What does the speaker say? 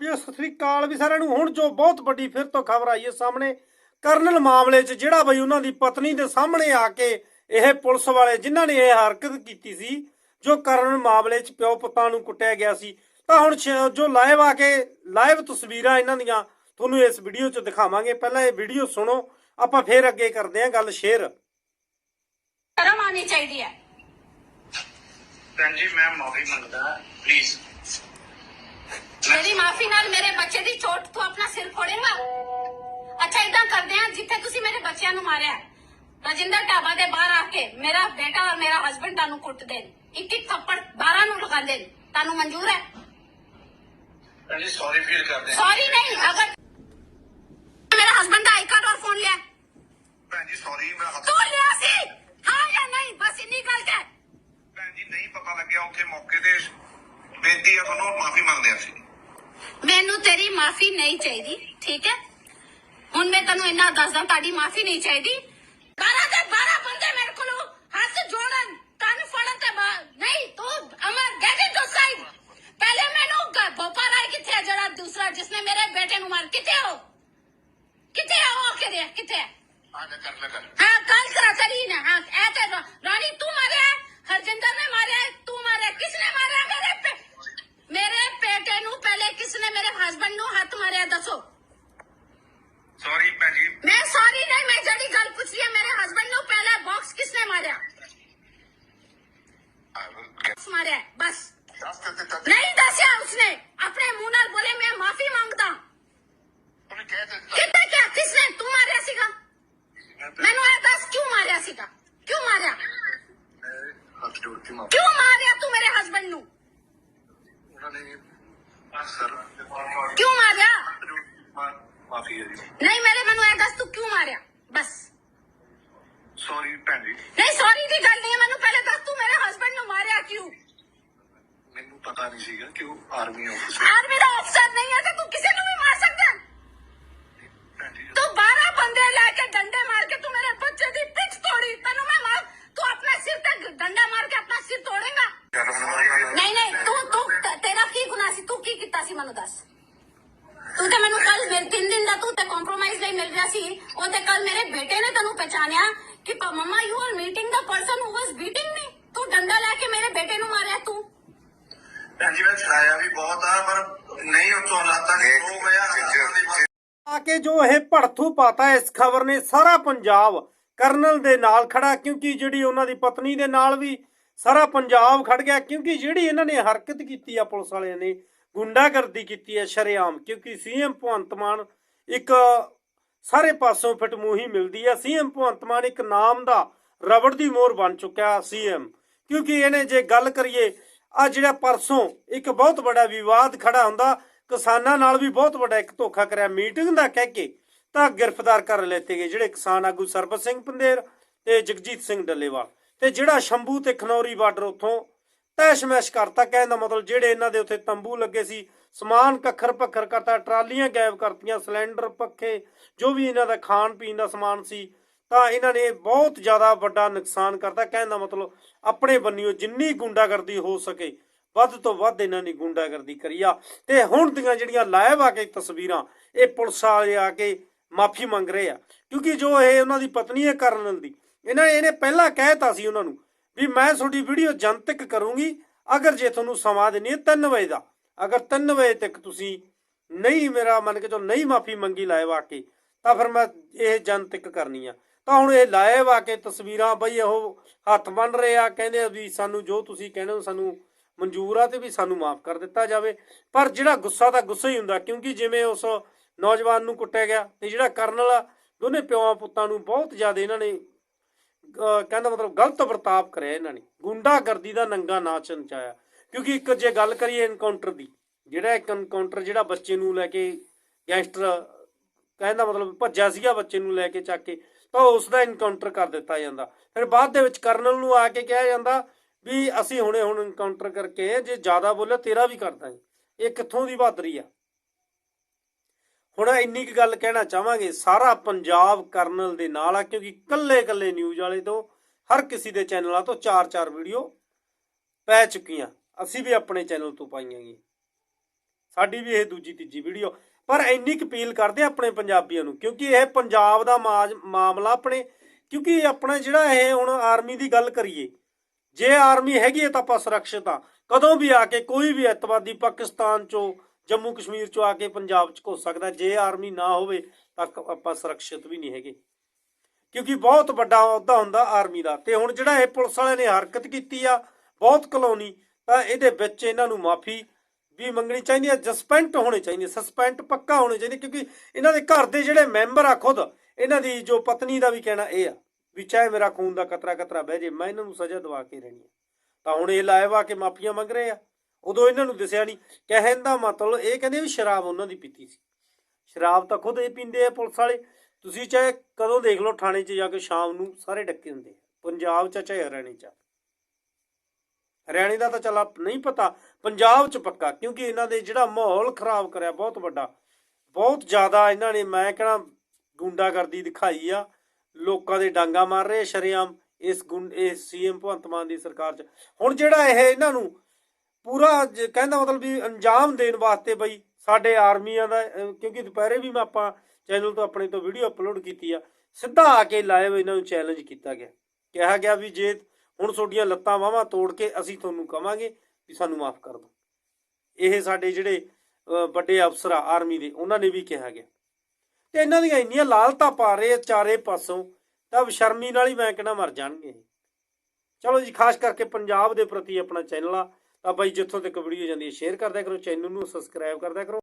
ਵੀ ਸਤਿ ਸ੍ਰੀ ਅਕਾਲ ਵੀ ਸਾਰਿਆਂ ਨੂੰ। ਹੁਣ ਜੋ ਬਹੁਤ ਵੱਡੀ ਫਿਰ ਤੋਂ ਖਬਰ ਆਈ ਹੈ ਸਾਹਮਣੇ ਕਰਨਲ ਮਾਮਲੇ 'ਚ ਜਿਹੜਾ ਬਈ ਉਹਨਾਂ ਦੀ ਪਤਨੀ ਦੇ ਸਾਹਮਣੇ ਆ ਕੇ ਇਹ ਪੁਲਿਸ ਵਾਲੇ ਜਿਨ੍ਹਾਂ ਨੇ ਇਹ ਹਰਕਤ ਕੀਤੀ ਸੀ ਜੋ ਕਰਨਲ ਮਾਮਲੇ 'ਚ ਪਿਓ ਪੁੱਤਾਂ ਨੂੰ ਕੁੱਟਿਆ ਗਿਆ ਸੀ। ਤਾਂ ਹੁਣ ਜੋ ਲਾਈਵ ਆ ਕੇ ਲਾਈਵ ਤਸਵੀਰਾਂ ਇਹਨਾਂ ਦੀਆਂ ਤੁਹਾਨੂੰ ਇਸ ਵੀਡੀਓ 'ਚ ਦਿਖਾਵਾਂਗੇ। ਪਹਿਲਾਂ ਇਹ ਵੀਡੀਓ ਸੁਣੋ ਆਪਾਂ ਫੇਰ ਅੱਗੇ ਕਰਦੇ ਹਾਂ ਗੱਲ ਸ਼ੇਅਰ। ਸ਼ਰਮ ਆਣੀ ਚਾਹੀਦੀ ਹੈ। ਭੈਣ ਜੀ ਮੈਂ ਮਾਫੀ ਮੰਗਦਾ ਪਲੀਜ਼ ਮੇਰੀ ਮਾਫੀ ਨਾਲ ਮੇਰੇ ਬੱਚੇ ਦੀ ਚੋਟ ਤੂੰ ਆਪਣਾ ਸਿਰ ਫੋੜੇਗਾ। ਅੱਛਾ ਇਦਾਂ ਕਰਦੇ ਆ ਜਿੱਥੇ ਤੁਸੀਂ ਮੇਰੇ ਬੱਚਿਆਂ ਨੂੰ ਮਾਰਿਆ ਰਜਿੰਦਰ ਢਾਬਾ ਦੇ ਬਾਹਰ ਆ ਕੇ ਮੇਰਾ ਬੇਟਾ ਔਰ ਮੇਰਾ ਹਸਬੰਡ ਤੁਹਾਨੂੰ ਕੁੱਟ ਦੇਣ। ਇੱਕ ਇੱਕ ਥੱਪੜ 12 ਨੂੰ ਲਗਾ ਦੇਣ। ਤੁਹਾਨੂੰ ਮਨਜ਼ੂਰ ਹੈ? ਜੀ ਸੌਰੀ ਫੀਲ ਕਰਦੇ ਹਾਂ। ਸੌਰੀ ਨਹੀਂ ਅਗਰ ਮੇਰਾ ਹਸਬੰਡ ਦਾ ਆਈ ਕਾਰਡ ਔਰ ਫੋਨ ਲਿਆ ਭੈਣ ਜੀ ਸੌਰੀ ਮੈਂ ਹੱਥ ਤੂੰ ਲਿਆ ਸੀ? ਹਾਂ ਜਾਂ ਨਹੀਂ? ਬਸ ਇੰਨੀ ਗੱਲ ਕਹਿ ਭੈਣ ਜੀ ਨਹੀਂ ਪਤਾ ਲੱਗਿਆ ਉੱਥੇ ਮੌਕੇ ਤੇ ਬੇਨਤੀ ਆ ਤੁਹਾਨੂੰ ਮਾਫੀ ਮੰਗਦੇ ਹਾਂ ਅਸੀਂ। ਮੈਨੂੰ ਤੇਰੀ ਮਾਫੀ ਨਹੀਂ ਚਾਹੀਦੀ ਠੀਕ ਹੈ? ਹੁਣ ਮੈਂ ਤੈਨੂੰ ਇੰਨਾ ਦੱਸਦਾ ਤੁਹਾਡੀ ਮਾਫੀ ਨਹੀਂ ਚਾਹੀਦੀ। 12 ਦੇ 12 ਬੰਦੇ ਮੇਰੇ ਕੋਲ ਹੱਥ ਜੋੜਨ ਕੰਨ ਫੜਨ ਤੇ ਨਹੀਂ ਤੂੰ ਅਮਰ ਗੈਟ ਇਟ ਸਾਈਡ ਪਹਿਲੇ ਮੈਨੂੰ ਭੋਪਾ ਰਾਏ ਕਿੱਥੇ ਹੈ ਜਿਹੜਾ ਦੂਸਰਾ ਜਿਸਨੇ ਮੇਰੇ ਬੇਟੇ ਨੂੰ ਮਾਰ ਕਿੱਥੇ ਹੋ ਕਿੱਥੇ ਹੈ ਉਹ ਕੇ ਦੇ? ਕਿੱਥੇ ਹੈ ਕੱਲ ਕਰਾ ਚਲੀ ਨਾ। ਹਾਂ ਐ ਤੇ ਰਾਣੀ ਤੂੰ ਮਾਰਿਆ ਹਰਜਿੰਦਰ ਨੇ ਮਾਰਿਆ ਤੂੰ ਮਾਰਿਆ ਕਿਸਨੇ ਮਾਰਿਆ? ਮੇਰੇ ਮੇਰੇ ਪਹਿਲੇ ਕਿਸਨੇ ਮੇਰੇ ਹਸਬੰਡ ਨੂੰ ਹੱਥ ਮਾਰਿਆ ਦੱਸੋ। ਸੌਰੀ ਭੈਣ ਜੀ। ਮੈਂ ਸੌਰੀ ਨਹੀਂ ਮੈਂ ਜਿਹੜੀ ਗੱਲ ਪੁੱਛ ਰਹੀ ਹਾਂ ਮੇਰੇ ਹਸਬੰਡ ਨੂੰ ਪਹਿਲਾ ਬਾਕਸ ਮਾਰਿਆ? Get- Box ਮਾਰਿਆ ਬਸ। ਨਹੀਂ ਦੱਸਿਆ ਉਸਨੇ। ਆਪਣੇ ਮੂੰਹ ਨਾਲ ਬੋਲੇ ਮੈਂ ਮਾਫੀ ਮੰਗਦਾ। ਉਹਨੇ ਕਹਿ ਦਿੱਤਾ। ਕਿੱਥੇ ਕਿਆ ਕਿਸਨੇ? ਤੂੰ ਮਾਰਿਆ ਸੀਗਾ? ਮੈਨੂੰ ਇਹ ਦੱਸ ਕਿਉਂ ਮਾਰਿਆ ਸੀਗਾ? ਕਿਉਂ ਮਾਰਿਆ? ਕਿਉਂ ਮਾਰਿਆ ਤੂੰ ਮੇਰੇ ਹਸਬੰਡ ਨੂੰ? ਉਹਨਾਂ ਨੇ ਸਰ ਕਿਉਂ ਮਾਰਿਆ ਮਾਫੀ ਹੈ ਜੀ ਨਹੀਂ ਮੇਰੇ ਮੈਨੂੰ ਇਹ ਦੱਸ ਤੂੰ ਕਿਉਂ ਮਾਰਿਆ ਬਸ ਸੌਰੀ ਭੈਣ ਜੀ ਨਹੀਂ ਸੌਰੀ ਦੀ ਗੱਲ ਨਹੀਂ ਹੈ ਮੈਨੂੰ ਪਹਿਲੇ ਦੱਸ ਤੂੰ ਮੇਰੇ ਹਸਬੰਡ ਨੂੰ ਮਾਰਿਆ ਕਿਉਂ ਮੈਨੂੰ ਪਤਾ ਨਹੀਂ ਸੀਗਾ ਕਿ ਉਹ ਆਰਮੀ ਆਫਿਸਰ ਆਰਮੀ ਦਾ ਅਫਸਰ ਨਹੀਂ ਹੈ ਤੇ ਤੂੰ ਕਿਸੇ ਨੂੰ ਵੀ ਮਾਰ ਸਕਦਾ ਹੈ। ਭੈਣ ਜੀ ਤੂੰ 12 ਬੰਦੇ ਲੈ ਕੇ ਡੰਡੇ ਮਾਰ ਕੇ ਤੂੰ ਮੇਰੇ ਬੱਚੇ ਦੀ ਪਿੱਠ ਤੋੜੀ ਤੈਨੂੰ ਮੈਂ ਮਾਰ ਤੂੰ ਆਪਣੇ ਸਿਰ ਤੇ ਡੰਡਾ ਮਾਰ ਕੇ ਆਪਣਾ ਸਿਰ ਤੋੜੇਗਾ ਜਦ ਹੁਣ ਨਹੀਂ ਨਹੀਂ ਤੂੰ ਤੂੰ ਤੇ- ਤੇਰਾ ਕੀ ਗੁਨਾਹ ਸੀ ਤੂੰ ਕੀ ਕੀਤਾ ਸੀ ਮੈਨੂੰ ਦੱਸ ਤੂੰ ਤੇ ਮੈਨੂੰ ਕੱਲ ਮੇਰੇ ਤਿੰਨ ਦਿਨ ਦਾ ਤੂੰ ਤੇ ਕੰਪਰੋਮਾਈਜ਼ ਲਈ ਮਿਲ ਰਿਹਾ ਸੀ। ਉਹ ਤੇ ਕੱਲ ਮੇਰੇ ਬੇਟੇ ਨੇ ਤੈਨੂੰ ਪਛਾਣਿਆ ਕਿ ਪ- mama you are meeting the person who was beating me ਤੂੰ ਡੰਡਾ ਲੈ ਕੇ ਮੇਰੇ ਬੇਟੇ ਨੂੰ ਮਾਰਿਆ ਤੂੰ। ਭੈਣ ਜੀ ਮੈਂ ਚਲਾਇਆ ਵੀ ਬਹੁਤ ਆ ਪਰ ਨਹੀਂ ਉੱਥੋਂ ਹਾਲਾਤਾਂ ਨੇ ਹੋ ਗਿਆ ਆ ਕੇ ਜੋ ਇਹ ਭੜਥੂ ਪਾਤਾ ਇਸ ਖਬਰ ਨੇ ਸਾਰਾ ਪੰਜਾਬ ਕਰਨਲ ਦੇ ਨਾਲ ਖੜਾ ਕਿਉਂਕਿ ਜਿਹੜੀ ਉਹਨਾਂ ਦੀ ਪਤਨੀ ਦੇ ਨਾਲ ਵੀ ਸਾਰਾ ਪੰਜਾਬ ਖੜ ਗਿਆ ਕਿਉਂਕਿ ਜਿਹੜੀ ਇਹਨਾਂ ਨੇ ਹਰਕਤ ਕੀਤੀ ਆ ਪੁਲਿਸ ਵਾਲਿਆਂ ਨੇ ਗੁੰਡਾਗਰਦੀ ਕੀਤੀ ਹੈ ਸ਼ਰੇਆਮ ਕਿਉਂਕਿ ਸੀਐਮ ਭਗਵੰਤ ਮਾਨ ਇੱਕ ਸਾਰੇ ਪਾਸੋਂ ਫਿਟ ਮਿਲਦੀ ਹੈ ਸੀਐਮ ਭਗਵੰਤ ਮਾਨ ਇੱਕ ਨਾਮ ਦਾ ਰਬੜ ਦੀ ਮੋਹਰ ਬਣ ਚੁੱਕਿਆ ਸੀਐਮ ਕਿਉਂਕਿ ਇਹਨੇ ਜੇ ਗੱਲ ਕਰੀਏ, ਆ ਜਿਹੜਾ ਪਰਸੋਂ ਇੱਕ ਬਹੁਤ ਵੱਡਾ ਵਿਵਾਦ ਖੜਾ ਹੁੰਦਾ, ਕਿਸਾਨਾਂ ਨਾਲ ਵੀ ਬਹੁਤ ਵੱਡਾ ਇੱਕ ਧੋਖਾ ਕਰਿਆ। ਮੀਟਿੰਗ ਦਾ ਕਹਿ ਕੇ ਤਾਂ ਗ੍ਰਿਫਤਾਰ ਕਰ ਲੈਤੇ ਗਏ ਜਿਹੜੇ ਕਿਸਾਨ ਆਗੂ ਸਰਬਤ ਸਿੰਘ ਪੰਦੇਰ ਤੇ ਜਗਜੀਤ ਸਿੰਘ ਡੱਲੇਵਾਲ। ਤੇ ਜਿਹੜਾ ਸ਼ੰਭੂ ਤੇ ਖਨੌਰੀ ਬਾਰਡਰ ਉੱਥੋਂ ਤੈਸ਼ਮੈਸ਼ ਕਰਤਾ, ਕਹਿਣ ਦਾ ਮਤਲਬ ਜਿਹੜੇ ਇਹਨਾਂ ਦੇ ਉੱਥੇ ਤੰਬੂ ਲੱਗੇ ਸੀ ਸਮਾਨ ਕੱਖਰ ਪੱਖਰ ਕਰਤਾ, ਟਰਾਲੀਆਂ ਗਾਇਬ ਕਰਤੀਆਂ, ਸਿਲੰਡਰ ਪੱਖੇ ਜੋ ਵੀ ਇਹਨਾਂ ਦਾ ਖਾਣ ਪੀਣ ਦਾ ਸਮਾਨ ਸੀ, ਤਾਂ ਇਹਨਾਂ ਨੇ ਬਹੁਤ ਜ਼ਿਆਦਾ ਵੱਡਾ ਨੁਕਸਾਨ ਕਰਤਾ। ਕਹਿਣ ਦਾ ਮਤਲਬ, ਆਪਣੇ ਬੰਨਿਓ ਜਿੰਨੀ ਗੁੰਡਾਗਰਦੀ ਹੋ ਸਕੇ, ਵੱਧ ਤੋਂ ਵੱਧ ਇਹਨਾਂ ਨੇ ਗੁੰਡਾਗਰਦੀ ਕਰੀ ਆ। ਤੇ ਹੁਣ ਦੀਆਂ ਜਿਹੜੀਆਂ ਲਾਈਵ ਆ ਕੇ ਤਸਵੀਰਾਂ, ਇਹ ਪੁਲਿਸ ਵਾਲੇ ਆ ਕੇ ਮਾਫੀ ਮੰਗ ਰਹੇ ਆ। ਕਿਉਂਕਿ ਜੋ ਇਹ ਉਹਨਾਂ ਦੀ ਪਤਨੀ ਹੈ ਕਰਨ ਦੀ, ਇਹਨਾਂ ਨੇ ਇਹਨੇ ਪਹਿਲਾਂ ਕਹਿਤਾ ਸੀ ਉਹਨਾਂ ਨੂੰ ਵੀ ਮੈਂ ਤੁਹਾਡੀ ਵੀਡੀਓ ਜਨਤਕ ਕਰੂੰਗੀ, ਅਗਰ ਜੇ ਤੁਹਾਨੂੰ ਸਮਾਂ ਦੇਣੀ ਹੈ 3 ਵਜੇ ਦਾ। ਅਗਰ 3 ਵਜੇ ਤੱਕ ਤੁਸੀਂ ਨਹੀਂ ਮੇਰਾ ਮੰਨ ਕੇ ਚਲੋ ਨਹੀਂ ਮਾਫੀ ਮੰਗੀ ਲਾਈਵ ਆ ਕੇ, ਤਾਂ ਫਿਰ ਮੈਂ ਇਹ ਜਨਤਕ ਕਰਨੀ ਆ। ਤਾਂ ਹੁਣ ਇਹ ਲਾਈਵ ਆ ਤਸਵੀਰਾਂ ਬਈ ਉਹ ਹੱਥ ਬੰਨ ਰਹੇ ਆ, ਕਹਿੰਦੇ ਵੀ ਸਾਨੂੰ ਜੋ ਤੁਸੀਂ ਕਹਿੰਦੇ ਹੋ ਸਾਨੂੰ ਮਨਜ਼ੂਰ ਆ ਤੇ ਵੀ ਸਾਨੂੰ ਮਾਫ ਕਰ ਦਿੱਤਾ ਜਾਵੇ। ਪਰ ਜਿਹੜਾ ਗੁੱਸਾ ਤਾਂ ਗੁੱਸਾ ਹੀ ਹੁੰਦਾ, ਕਿਉਂਕਿ ਜਿਵੇਂ ਉਸ ਨੌਜਵਾਨ ਨੂੰ ਕੁੱਟਿਆ ਗਿਆ ਤੇ ਜਿਹੜਾ ਕਰਨ ਵਾਲਾ ਦੋਨੇ ਪਿਓਾਂ ਪੁੱਤਾਂ ਨੂੰ ਬਹੁਤ ਜ਼ਿਆਦਾ ਇਹਨਾਂ ਨੇ, ਅਹ ਕਹਿੰਦਾ ਮਤਲਬ ਗਲਤ ਵਰਤਾਵ ਕਰਿਆ ਇਹਨਾਂ ਨੇ। ਗੁੰਡਾਗਰਦੀ ਦਾ ਨੰਗਾ ਨਾਚ ਨਚਾਇਆ। ਕਿਉਂਕਿ ਇੱਕ ਜੇ ਗੱਲ ਕਰੀਏ ਐਨਕਾਊਂਟਰ ਦੀ, ਜਿਹੜਾ ਇੱਕ ਐਨਕਾਊਂਟਰ ਜਿਹੜਾ ਬੱਚੇ ਨੂੰ ਲੈ ਕੇ ਗੈਂਗਸਟਰ ਕਹਿੰਦਾ ਮਤਲਬ ਭੱਜਿਆ ਸੀਗਾ ਬੱਚੇ ਨੂੰ ਲੈ ਕੇ ਚੱਕ ਕੇ, ਤਾਂ ਉਸ ਦਾ ਐਨਕਾਊਂਟਰ ਕਰ ਦਿੱਤਾ ਜਾਂਦਾ। ਫਿਰ ਬਾਅਦ ਦੇ ਵਿੱਚ ਕਰਨਲ ਨੂੰ ਆ ਕੇ ਕਿਹਾ ਜਾਂਦਾ ਵੀ ਅਸੀਂ ਹੁਣੇ ਹੁਣ ਐਨਕਾਊਂਟਰ ਕਰਕੇ ਜੇ ਜ਼ਿਆਦਾ ਬੋਲਿਆ ਤੇਰਾ ਵੀ ਕਰਦਾ ਦਾਂਗੇ। ਇਹ ਕਿੱਥੋਂ ਦੀ ਬਹਾਦਰੀ ਆ? ਹੁਣ ਇੰਨੀ ਕੁ ਗੱਲ ਕਹਿਣਾ ਚਾਹਾਂਗੇ, ਸਾਰਾ ਪੰਜਾਬ ਕਰਨਲ ਦੇ ਨਾਲ ਆ, ਕਿਉਂਕਿ ਕੱਲੇ ਕੱਲੇ ਨਿਊਜ਼ ਵਾਲੇ ਤੋਂ ਹਰ ਕਿਸੇ ਦੇ ਚੈਨਲਾਂ ਤੋਂ ਚਾਰ ਚਾਰ ਵੀਡੀਓ ਪੈ ਚੁੱਕੀਆਂ। ਅਸੀਂ ਵੀ ਆਪਣੇ ਚੈਨਲ ਤੋਂ ਪਾਈਆਂ ਗਈਆਂ। ਸਾਡੀ ਵੀ ਇਹ ਦੂਜੀ ਤੀਜੀ ਵੀਡੀਓ। ਪਰ ਇੰਨੀ ਕੁ ਅਪੀਲ ਕਰਦੇ ਆਪਣੇ ਪੰਜਾਬੀਆਂ ਨੂੰ, ਕਿਉਂਕਿ ਇਹ ਪੰਜਾਬ ਦਾ ਮਾਮਲਾ ਆਪਣੇ, ਕਿਉਂਕਿ ਆਪਣਾ ਜਿਹੜਾ ਇਹ ਹੁਣ ਆਰਮੀ ਦੀ ਗੱਲ ਕਰੀਏ, ਜੇ ਆਰਮੀ ਹੈਗੀ ਹੈ ਤਾਂ ਆਪਾਂ ਸੁਰੱਖਿਅਤ ਆ। ਕਦੋਂ ਵੀ ਆ ਕੇ ਕੋਈ ਵੀ ਅਤਵਾਦੀ ਪਾਕਿਸਤਾਨ ਚੋਂ, ਜੰਮੂ ਕਸ਼ਮੀਰ ਚੋਂ ਆ ਕੇ ਪੰਜਾਬ ਚ ਘੁਸ ਸਕਦਾ, ਜੇ ਆਰਮੀ ਨਾ ਹੋਵੇ ਤਾਂ ਆਪਾਂ ਸੁਰੱਖਿਅਤ ਵੀ ਨਹੀਂ ਹੈਗੇ। ਕਿਉਂਕਿ ਬਹੁਤ ਵੱਡਾ ਅਹੁਦਾ ਹੁੰਦਾ ਆਰਮੀ ਦਾ। ਤੇ ਹੁਣ ਜਿਹੜਾ ਇਹ ਪੁਲਿਸ ਵਾਲਿਆਂ ਨੇ ਹਰਕਤ ਕੀਤੀ ਆ, ਬਹੁਤ ਕਲੋਨੀ ਤਾਂ ਇਹਦੇ ਵਿੱਚ ਇਹਨਾਂ ਨੂੰ ਮਾਫੀ ਵੀ ਮੰਗਣੀ ਚਾਹੀਦੀ ਹੈ, ਜਸਪੈਂਟ ਹੋਣੇ ਚਾਹੀਦੇ ਸਸਪੈਂਡ ਪੱਕਾ ਹੋਣੇ ਚਾਹੀਦੇ, ਕਿਉਂਕਿ ਇਹਨਾਂ ਦੇ ਘਰ ਦੇ ਜਿਹੜੇ ਮੈਂਬਰ ਆ ਖੁਦ, ਇਹਨਾਂ ਦੀ ਜੋ ਪਤਨੀ ਦਾ ਵੀ ਕਹਿਣਾ ਇਹ ਆ ਵੀ ਚਾਹੇ ਮੇਰਾ ਖੂਨ ਦਾ ਕਤਰਾ ਕਤਰਾ ਬਹਿ ਜੇ, ਮੈਂ ਇਹਨਾਂ ਨੂੰ ਸਜ਼ਾ ਦਵਾ ਕੇ ਰਹਿਣੀ ਆ ਤਾਂ ਹੁਣ ਇਹ ਲਾਇਵ ਆ ਕੇ ਮਾਫੀਆਂ ਮੰਗ ਰਹੇ ਆ। ਉਦੋਂ ਇਹਨਾਂ ਨੂੰ ਦਿਸਿਆ ਨਹੀਂ। ਕਹਿਣ ਦਾ ਮਤਲਬ ਇਹ ਕਹਿੰਦੇ ਵੀ ਸ਼ਰਾਬ ਉਹਨਾਂ ਦੀ ਪੀਤੀ ਸੀ। ਸ਼ਰਾਬ ਤਾਂ ਖੁਦ ਇਹ ਪੀਂਦੇ ਆ ਪੁਲਿਸ ਵਾਲੇ। ਤੁਸੀਂ ਚਾਹੇ ਕਦੋਂ ਦੇਖ ਲਓ, ਥਾਣੇ 'ਚ ਜਾ ਕੇ ਸ਼ਾਮ ਨੂੰ ਸਾਰੇ ਡੱਕੇ ਹੁੰਦੇ ਪੰਜਾਬ 'ਚ ਚਾਹੇ ਹਰਿਆਣੇ 'ਚ ਹਰਿਆਣੇ ਦਾ ਤਾਂ ਚਲਾ ਨਹੀਂ ਪਤਾ, ਪੰਜਾਬ 'ਚ ਪੱਕਾ, ਕਿਉਂਕਿ ਇਹਨਾਂ ਦੇ ਜਿਹੜਾ ਮਾਹੌਲ ਖਰਾਬ ਕਰਿਆ ਬਹੁਤ ਵੱਡਾ। ਬਹੁਤ ਜ਼ਿਆਦਾ ਇਹਨਾਂ ਨੇ, ਮੈਂ ਕਹਣਾ, ਗੁੰਡਾਗਰਦੀ ਦਿਖਾਈ ਆ, ਲੋਕਾਂ ਦੇ ਡਾਂਗਾ ਮਾਰ ਰਹੇ ਸ਼ਰਿਆਮ ਇਸ ਗੁੰਡ, ਇਸ ਸੀਐਮ ਭਗਵੰਤ ਮਾਨ ਦੀ ਸਰਕਾਰ 'ਚ। ਹੁਣ ਜਿਹੜਾ ਇਹ ਇਹਨਾਂ ਨੂੰ ਪੂਰਾ ਕਹਿੰਦਾ ਮਤਲਬ ਵੀ ਅੰਜਾਮ ਦੇਣ ਵਾਸਤੇ ਬਈ, ਸਾਡੇ ਆਰਮੀਆਂ ਦਾ ਕਿਉਂਕਿ ਦੁਪਹਿਰੇ ਵੀ ਮੈਂ ਆਪਾਂ ਚੈਨਲ ਤੋਂ ਆਪਣੇ ਤੋਂ ਵੀਡੀਓ ਅਪਲੋਡ ਕੀਤੀ ਆ, ਸਿੱਧਾ ਆ ਕੇ ਲਾਈਵ ਇਹਨਾਂ ਨੂੰ ਚੈਲੰਜ ਕੀਤਾ ਗਿਆ। ਕਿਹਾ ਗਿਆ ਵੀ ਜੇ ਹੁਣ ਤੁਹਾਡੀਆਂ ਲੱਤਾਂ ਬਾਹਾਂ ਤੋੜ ਕੇ ਅਸੀਂ ਤੁਹਾਨੂੰ ਕਵਾਂਗੇ ਵੀ ਸਾਨੂੰ ਮਾਫ ਕਰ ਦਿਓ। ਇਹ ਸਾਡੇ ਜਿਹੜੇ ਵੱਡੇ ਅਫਸਰ ਆ, ਆਰਮੀ ਦੇ, ਉਹਨਾਂ ਨੇ ਵੀ ਕਿਹਾ ਗਿਆ। ਤੇ ਇਹਨਾਂ ਦੀਆਂ ਇੰਨੀਆਂ ਲਾਲਤਾਂ ਪਾ ਰਹੇ ਚਾਰੇ ਪਾਸੋਂ, ਤਾਂ ਸ਼ਰਮੀ ਨਾਲ ਹੀ ਮੈਂ ਕਹਿੰਦਾ ਮਰ ਜਾਣਗੇ ਇਹ। ਚਲੋ ਜੀ, ਖਾਸ ਕਰਕੇ ਪੰਜਾਬ ਦੇ ਪ੍ਰਤੀ ਆਪਣਾ ਚੈਨਲ ਆ, ਤਾਂ ਬਾਈ ਜਿੱਥੋਂ ਤੱਕ ਵੀਡੀਓ ਜਾਂਦੀ ਹੈ ਸ਼ੇਅਰ ਕਰਦਿਆ ਕਰੋ ਚੈਨਲ ਨੂੰ ਸਬਸਕ੍ਰਾਈਬ ਕਰਦਿਆ ਕਰੋ।